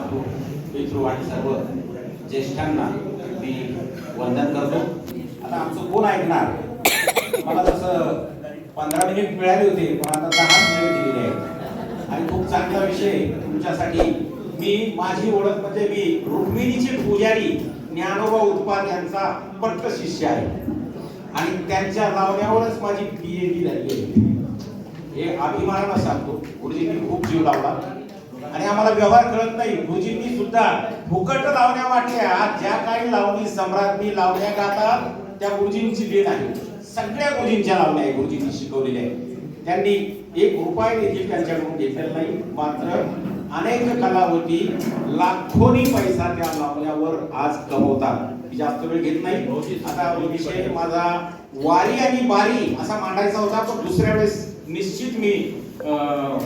मातृ पितृ आणि सर्व ज्येष्ठांना मी वंदन करतो. आता आमचं कोण ऐकणार? मला तसं पंधरा मिनिट मिळाली होती पण आता दहा मिनिट दिलेली आहे आणि खूप चांगला विषय तुमच्यासाठी. मी माझी ओळख म्हणजे मी रुक्मिणीची पुजारी ज्ञानोबा उत्पाद यांचा पट्ट शिष्य आहे. आणि त्यांच्या लावण्यावरच माझी पी एच डी झाली आहे. हे अभिमानानं सांगतो. गुरुजींनी खूप जीव लावला. आणि आम्हाला व्यवहार कळत नाही. गुरुजींनी सुद्धा फुकट लावण्या वाटल्या ज्या काही लावणी सम्राज्ञी लावण्या गातात त्या गुरुजींची देण आहे. सगळ्या गुरुजींच्या लावण्या आहे गुरुजींनी शिकवलेल्या आहे त्यांनी एक रुपये देखील त्यांच्याकडून घेतलेला नाही. मात्र अनेक कलावती लाखोनी पैसा त्या लावण्यावर आज कमवतात. जास्त वेळ घेत नाही. आता विषय माझा वारी आणि बारी असा मांडायचा होता पण दुसऱ्या वेळेस निश्चित मी अं,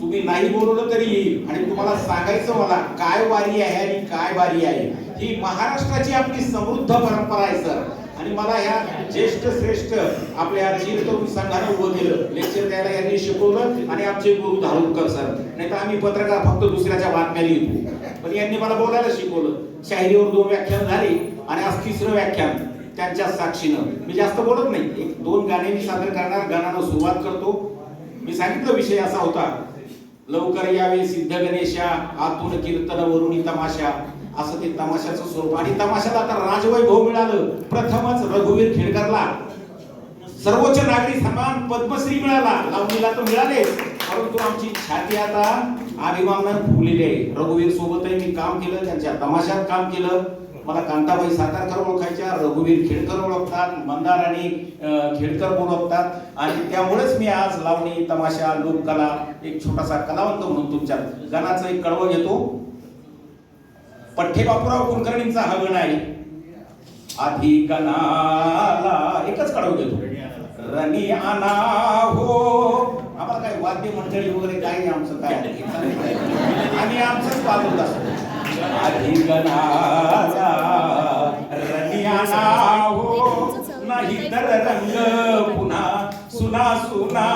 तुम्ही नाही बोलवलं तरी येईल. आणि तुम्हाला सांगायचं मला काय वारी आहे आणि काय वारी आहे? ही महाराष्ट्राची आपली समृद्ध परंपरा आहे सर. आणि मला ह्या ज्येष्ठ श्रेष्ठ आपल्या चीर तरुण संघाने उभं केलं. लेक्चर द्यायला यांनी शिकवलं आणि आमचे गुरु धारुणकर सर. नाही तर आम्ही पत्रकार फक्त दुसऱ्याच्या बातम्या लिहितो. पण यांनी मला बोलायला शिकवलं. शाहिरीवर दोन व्याख्यान झाली आणि आज तिसरं व्याख्यान त्यांच्या साक्षीनं. मी जास्त बोलत नाही. एक दोन गाणे मी सादर करणार गाण्यानं सुरुवात करतो. मी सांगितलं विषय असा होता लवकर यावे सिद्ध गणेशा आतून कीर्तन वरुणी तमाशा. असं ते तमाशाचं स्वरूप. आणि तमाशाला आता राजवैभव मिळालं. प्रथमच रघुवीर खेडकरला. सर्वोच्च नागरी सन्मान पद्मश्री मिळाला. लावणीला तर मिळाले परंतु आमची छाती आता अभिमानानं फुगलेली आहे. रघुवीर सोबतही मी काम केलं त्यांच्या तमाशात काम केलं. मला कांताबाई सातारकर ओळखायच्या रघुवीर खेडकर ओळखतात मंदार आणि खेडकर ओळखतात. आणि त्यामुळेच मी आज लावणी तमाशा लोककला एक छोटासा कलावंत म्हणून तुमच्या गाण्याचं एक कडवं घेतो. पठ्ठे बापूराव कुलकर्णींचा हा गण आहे. आधी गणाला एकच कडवं घेतो. रणी आना हो. आम्हाला काय वाद्य मंडळी वगैरे काय आमचं काय. आणि आमचंच वाजवत असतो. आधी गणाला रणी आना हो नाही तर रंग पुन्हा सुना सुना.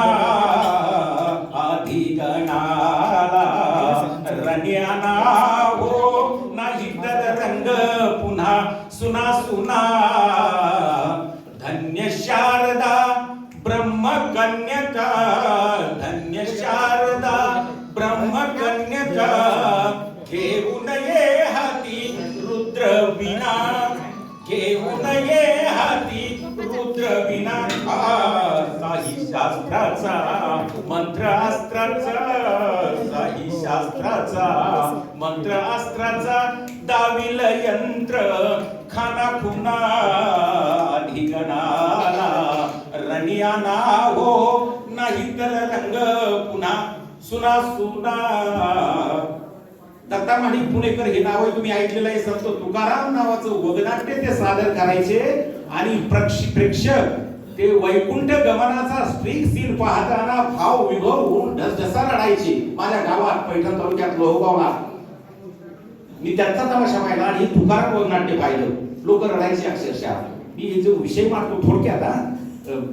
आधी गणाला रणी आना हो नाही तर रंग पुन्हा सुना सुना. मंत्र अस्त्राचा दाविल यंत्र खाना खुना ढिगणाला रणियाना हो नाही तर रंग पुन्हा सुना सुना. दत्ता माणिक पुणेकर हे नाव तुम्ही ऐकलेलं आहे संत तुकाराम नावाचं वगनाट्य ते सादर करायचे. आणि प्रक्ष- प्रेक्षक ते वैकुंठ गमनाचा स्ट्रिक सीन पाहताना भाव विभव होऊन ढसढसा रडायचे माझ्या गावात पैठण तालुक्यात लोहगावला. मी त्यांचा तमाशा पाहिला आणि तुकाराम नाट्य पाहिलं. लोक रडायचे अक्षरशः. मी हे जो विषय मारतो थोडक्यात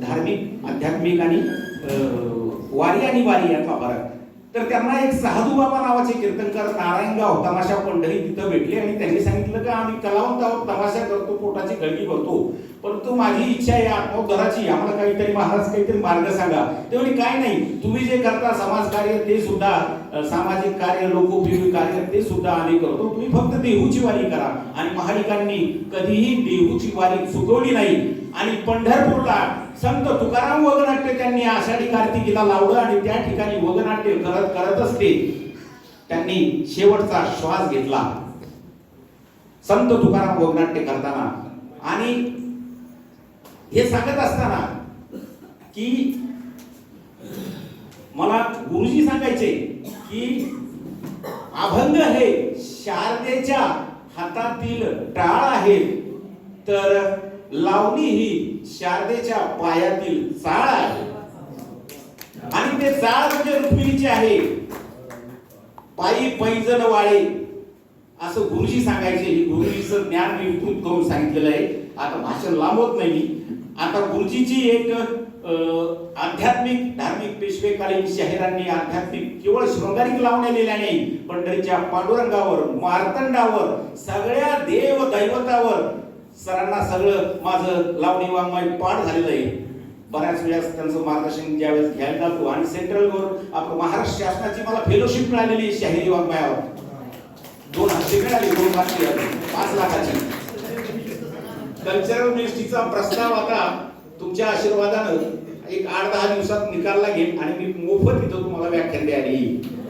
धार्मिक आध्यात्मिक आणि वारी आणि वारी यातला फरक. तर त्यांना एक साधू बाबा नावाचे कीर्तनकार नारायणगाव तमाशा पंढरी तिथं भेटले आणि त्यांनी सांगितलं का आम्ही कलावंत आहोत तमाशा करतो पोटाची गळगी भरतो. परंतु माझी इच्छा आहे आत्मोद्धाराची आम्हाला काहीतरी महाराज काहीतरी मार्ग सांगा. तेवढी काय नाही. तुम्ही जे करता समाज कार्य ते सुद्धा सामाजिक कार्य लोकोपयोगी कार्य ते सुद्धा आम्ही करतो. तुम्ही फक्त देहूची वारी करा. आणि महाडिकांनी कधीही देहूची वारी चुकवली नाही. आणि पंढरपूरला संत तुकाराम वगनाट्य त्यांनी आषाढी कार्तिकीला लावलं आणि त्या ठिकाणी वगनाट्य करत करतच ते त्यांनी शेवटचा श्वास घेतला. संत तुकाराम वगनाट्य करताना. आणि हे सांगत असताना की मला गुरुजी सांगायचे की अभंग हे शारदेच्या हातातील टाळ आहे तर लावणी ही शारदेच्या पायातील चाळ आहे. आणि ते चाळ म्हणजे रुक्मिणीचे आहे. पायी पैजन वाळे असं गुरुजी सांगायचे. हे गुरुजीचं ज्ञान मी विकृत करून सांगितलेलं आहे. आता भाषण लांबवत नाही मी. आता गुरुजीची एक आध्यात्मिक धार्मिक पेशवेकालीन शहरांनी आध्यात्मिक केवळ शृंगारिक लावण्या नाही पंढरीच्या पांडुरंगावर मार्तंडावर सगळ्या देव दैवतावर सरांना सगळं माझं लावणी वाङ्मय पाठ झालेलं आहे. बऱ्याच वेळेस त्यांचं मार्गदर्शन ज्यावेळेस घ्यायला जातो आणि सेंट्रलवर आपलं महाराष्ट्र शासनाची मला फेलोशिप मिळालेली शाहिरी वाङ्मयावर. दोन हप्ते मिळाले दोन लाख पाच लाखाची. कल्चरल मिनिस्ट्रीचा प्रस्ताव आता तुमच्या आशीर्वादानं एक आठ दहा दिवसात निकालला लागेल आणि मी मोफत इथं तुम्हाला व्याख्यान द्यायला येईल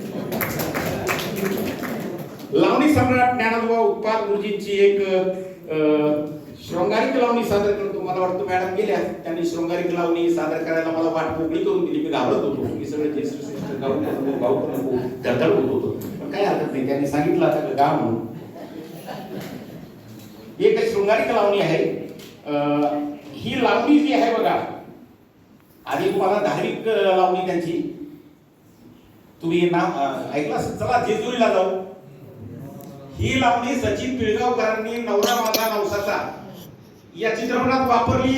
लावणी सम्राट ज्ञानोबा उत्पाद गुरुजींची एक शृंगारिक लावणी सादर करतो मला वाटतं मॅडम गेल्या? त्यांनी शृंगारिक लावणी सादर करायला मला वाट मोकळी करून दिली. मी घाबरत होतो. मी सगळं ज्येष्ठ श्रेष्ठ धडधड होत होतो. पण काय हरकत नाही. त्यांनी सांगितलं आता का गा म्हणून. एक शृंगारिक लावणी आहे. ही लावणी जी आहे बघा आधी तुम्हाला धार्मिक लावणी त्यांची. तुम्ही ना ऐकला चला जेजुरीला जाऊ. ही लावणी सचिन पिळगावकरांनी नवरा माझा नवसाचा. या चित्रपटात वापरली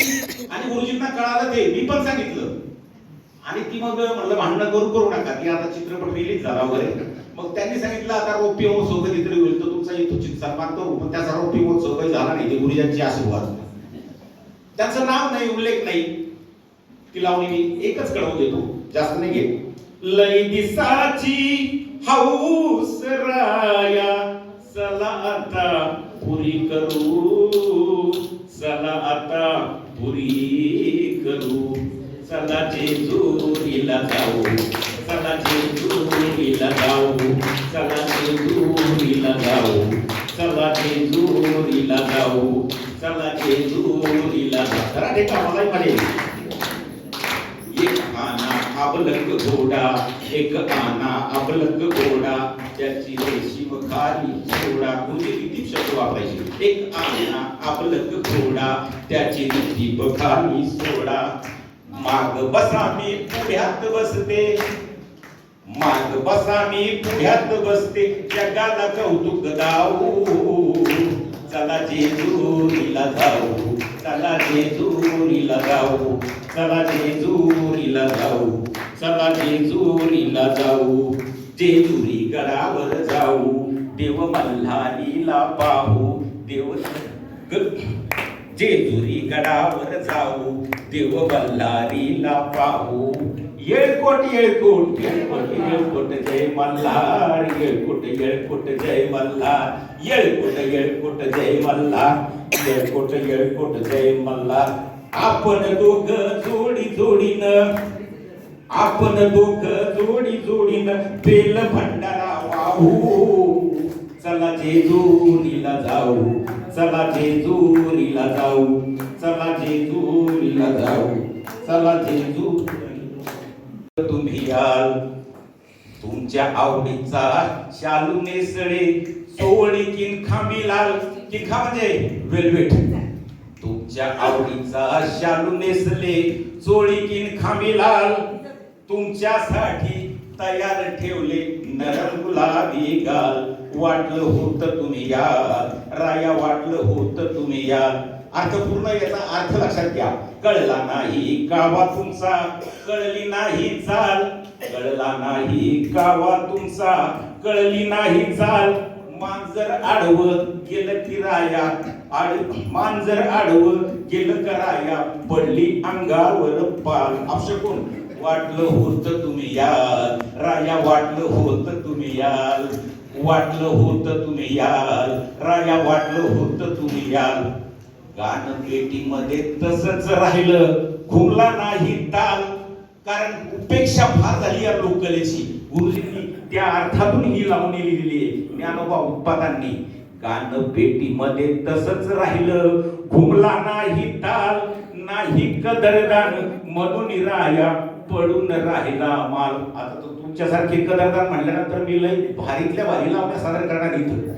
आणि गुरुजींना कळालं ते. मी पण सांगितलं. आणि ती मग म्हणलं भांडणं करू करू नका. की आता चित्रपट रिलीज झाला वगैरे. मग त्यांनी सांगितलं आता रौप्य महोत्सव कधीतरी होईल तर तुमचा यथोचित सन्मान करू. पण त्याचा रोपी महोत्सव काही झाला नाही. ते गुरुजांची आशीर्वाद. त्यांचं नाव नाही उल्लेख नाही. ती लावणी मी एकच कळवून देतो. जास्त नाही घेत. लई दिसाची हौस राया. आता पुरी करू. चला आता पुरी करू. चला जेजुरीला जाऊ. चला जेजुरीला जाऊ. चला जेजुरीला जाऊ. चला जेजुरीला जाऊ. चला जेजुरीला जाऊ. जरा ते कामाला म्हणेल एक आना अबलक घोडा एक आना अबलक घोडा. त्याची रेशीम खाली सोडा म्हणजे किती शब्द वापरायचे? एक आना आपलक घोडा त्याची रितीप खाली सोडा. माग बसा मी पुढ्यात बसते. माग बसा मी पुढ्यात बसते. जगाला कौतुक दाऊ चला जेजुरीला जाऊ. चला जेजुरीला जाऊ. चला जेजुरीला जाऊ. चला जेजुरीला जाऊ. जेजुरी गडावर जाऊ देव मल्हारीला पाहू. देव ग- जेजुरी गडावर जाऊ देव मल्हारीला पाहू. येळकोट येळकोट येळकोट येळकोट जय मल्हार. येळकोट येळकोट जय मल्हार. येळकोट येळकोट जय मल्हार. येळकोट येळकोट जय मल्हार. आपण दोघ जोडी जोडीनं आपण दोघ जोडी जोडीन बेल भंडारा वाहू. चला जेजुरीला जाऊ चला जेजुरीला जाऊ चला जेजुरीला जाऊ चला जेजू तुम्ही याल तुमच्या आवडीचा शालू नेसळे सोळी किन खांबी लाल किखा म्हणजे वेलवेट. तुमच्या आवडीचा शालू नेसले चोळी किन खांबी लाल तुमच्यासाठी तयार ठेवले नरम गुलाबी गाल. वाटलं होत तुम्ही या राया वाटलं होत तुम्ही याल अर्थपूर्ण याचा अर्थ लक्षात घ्या. कळला नाही कावा तुमचा. कळली नाही चाल. कळला नाही कावा तुमचा. कळली नाही चाल. मांजर आडवत गेलं की राया. आड मांजर आडवत गेलं कराया पडली अंगावर पाल. अपशकून. वाटलं होत तुम्ही याल. राया वाटलं होत तुम्ही याल. वाटलं होत तुम्ही याल. राया वाटलं होत तुम्ही याल. गाणं पेटीमध्ये तसंच राहिलं. घुमला नाही ताल. कारण उपेक्षा फार झाली या लोककलेची गुरुजींनी त्या अर्थातून ही लावणी लिहिली आहे ज्ञानोबा उत्पादांनी. गाणं पेटीमध्ये तसंच राहिलं. घुमला नाही ताल. नाही कदरदान. म्हणून राया पडून राहिला माल. आता तो तुमच्यासारखे कदरदान म्हणल्यानंतर मी लय भारीतल्या भारीला आपल्या सादर करणार इथं.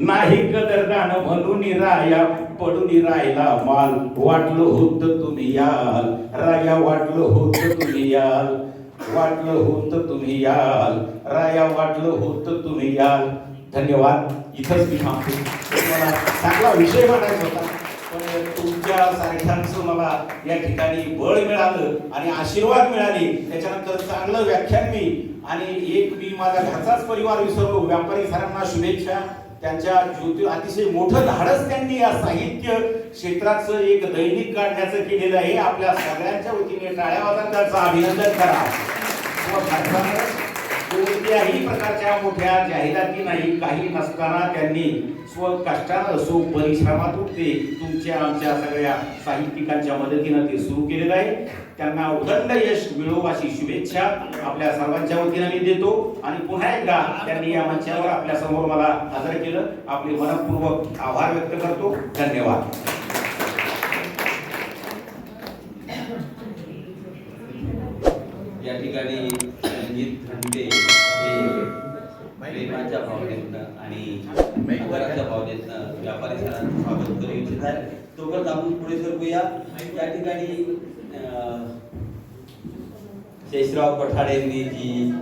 नाही कदरदान म्हणून राया पडून राहिला माल. वाटलं होत तुम्ही याल. राया वाटलं होत तुम्ही याल. वाटलं होत तुम्ही याल. राया वाटलं होत तुम्ही याल. धन्यवाद. इथंच मी थांबतो. मला चांगला विषय म्हणायचा होता. पण सारख्यांचं मला या ठिकाणी बळ मिळालं आणि आशीर्वाद मिळाले. त्याच्यानंतर चांगलं व्याख्यान मी आणि एक मी माझा घरचाच परिवार विसरलो व्यापारी सरांना शुभेच्छा. त्यांच्या ज्योती अतिशय मोठं धाडस त्यांनी या साहित्य क्षेत्राचं एक दैनिक काढण्याचं केलेलं आहे. आपल्या सगळ्यांच्या वतीने टाळ्या वाजवून त्याचं अभिनंदन करा. कोणत्याही प्रकारच्या मोठ्या जाहिराती नाही काही नसताना त्यांनी स्व कष्टानं सो परिश्रमातून ते तुमच्या आमच्या सगळ्या साहित्यिकांच्या मदतीनं ते सुरू केलेलं आहे. त्यांना उदंड यश मिळो अशी शुभेच्छा आपल्या सर्वांच्या वतीनं मी देतो. आणि पुन्हा एकदा त्यांनी या मंचावर आपल्यासमोर मला हजर केलं. आपले मनपूर्वक आभार व्यक्त करतो. धन्यवाद. या ठिकाणी रणजित खंडे हे प्रेमाच्या भावनेतनं आणि आदराच्या भावनेतनं व्यापारी सरांचं स्वागत करू इच्छित आहे. तोपर्यंत आपण पुढे सरकूया. त्या ठिकाणी अं, शेषराव पठाडेंनी जी